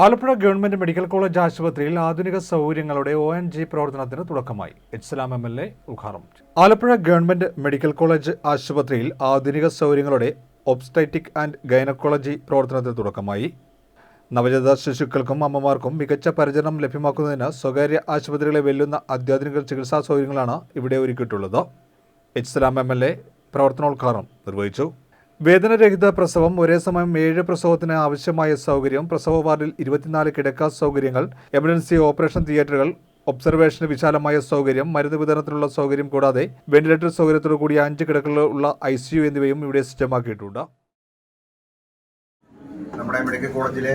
Alappuzha government medical college ആശുപത്രിയിൽ ആധുനിക സൗകര്യങ്ങളുടെ ഒ എൻ ജി പ്രവർത്തനത്തിന് തുടക്കമായി. ഇസ്ലാം സലാം എം എൽ എ ഉദ്ഘാടനം ആലപ്പുഴ ഗവൺമെന്റ് മെഡിക്കൽ കോളേജ് ആശുപത്രിയിൽ ആധുനിക സൗകര്യങ്ങളുടെ ഒബ്സ്റ്റൈറ്റിക് ആൻഡ് ഗൈനക്കോളജി പ്രവർത്തനത്തിന് തുടക്കമായി. നവജാത ശിശുക്കൾക്കും അമ്മമാർക്കും മികച്ച പരിചരണം ലഭ്യമാക്കുന്നതിന് സ്വകാര്യ ആശുപത്രികളെ വെല്ലുന്ന അത്യാധുനിക ചികിത്സാ സൗകര്യങ്ങളാണ് ഇവിടെ ഒരുക്കിയിട്ടുള്ളത്. ഇസ്ലാം സലാം എം എൽ എ പ്രവർത്തനോദ്ഘാടനം നിർവഹിച്ചു. വേദനരഹിത പ്രസവം ഒരേ സമയം ഏഴ് പ്രസവത്തിന് ആവശ്യമായ സൗകര്യം പ്രസവ വാർഡിൽ ഇരുപത്തിനാല് കിടക്ക സൗകര്യങ്ങൾ എമർജൻസി ഓപ്പറേഷൻ തിയേറ്ററുകൾ ഒബ്സർവേഷന് വിശാലമായ സൗകര്യം മരുന്ന് വിതരണത്തിനുള്ള സൗകര്യം കൂടാതെ വെന്റിലേറ്റർ സൗകര്യത്തോടു കൂടിയ അഞ്ച് കിടക്കകളുള്ള ഐ സി യു എന്നിവയും ഇവിടെ സജ്ജമാക്കിയിട്ടുണ്ട് നമ്മുടെ മെഡിക്കൽ കോളേജിലെ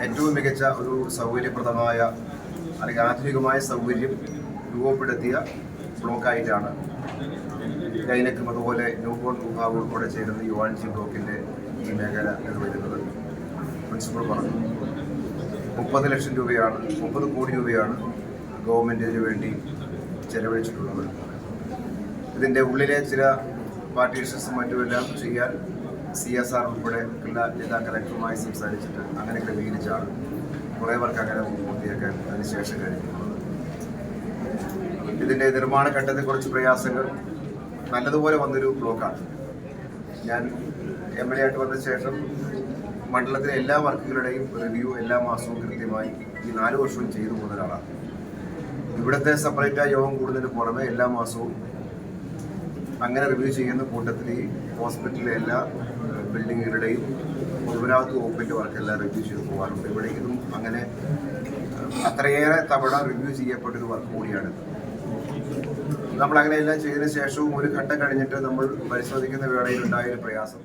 ഏറ്റവും മികച്ച ഒരു സൗകര്യപ്രദമായ അല്ലെങ്കിൽ ആധുനികമായ സൗകര്യം രൂപപ്പെടുത്തിയ ബ്ലോക്കായിട്ടാണ് ഗൈനക്കും അതുപോലെ ന്യൂബോൺ വിഭാഗം ഉൾപ്പെടെ ചേരുന്ന യുവാൻസി ബ്ലോക്കിന്റെ ഈ മേഖല വരുന്നത് പ്രിൻസിപ്പൾ പറഞ്ഞു. മുപ്പത് ലക്ഷം രൂപയാണ് മുപ്പത് കോടി രൂപയാണ് ഗവൺമെന്റ് ഇതിനു വേണ്ടി ചെലവഴിച്ചിട്ടുള്ളത്. ഇതിന്റെ ഉള്ളിലെ ചില പാർട്ടീഷൻസും മറ്റുമെല്ലാം ചെയ്യാൻ സി എസ് ആർ ഉൾപ്പെടെ എല്ലാ ജില്ലാ കലക്ടറുമായി സംസാരിച്ചിട്ട് അങ്ങനെ ക്രമീകരിച്ചാണ് കുറേ പേർക്ക് അങ്ങനെ പൂർത്തിയാക്കാൻ അതിനുശേഷം കഴിഞ്ഞിട്ടുള്ളത്. ഇതിന്റെ നിർമ്മാണ ഘട്ടത്തിൽ കുറച്ച് പ്രയാസങ്ങൾ നല്ലതുപോലെ വന്നൊരു ബ്ലോക്കാണ്. ഞാൻ എം എൽ എ ആയിട്ട് വന്ന ശേഷം മണ്ഡലത്തിലെ എല്ലാ വർക്കുകളുടെയും റിവ്യൂ എല്ലാ മാസവും കൃത്യമായി ഈ നാല് വർഷവും ചെയ്തു പോകുന്ന ഒരാളാണ്. ഇവിടുത്തെ സെപ്പറേറ്റ് യോഗം കൂടുന്നതിന് പുറമെ എല്ലാ മാസവും അങ്ങനെ റിവ്യൂ ചെയ്യുന്ന കൂട്ടത്തിൽ ഹോസ്പിറ്റലിലെ എല്ലാ ബിൽഡിങ്ങുകളുടെയും പൊതുമരാമത്ത് വർക്ക് വർക്കെല്ലാം റിവ്യൂ ചെയ്ത് പോകാറുണ്ട്. ഇവിടെ അങ്ങനെ അത്രയേറെ തവണ റിവ്യൂ ചെയ്യപ്പെട്ടൊരു വർക്ക് കൂടിയാണ്. നമ്മൾ അങ്ങനെയെല്ലാം ചെയ്തതിന് ശേഷവും ഒരു ഘട്ടം കഴിഞ്ഞിട്ട് നമ്മൾ പരിശോധിക്കുന്ന വേളയിൽ ഉണ്ടായ ഒരു പ്രയാസം.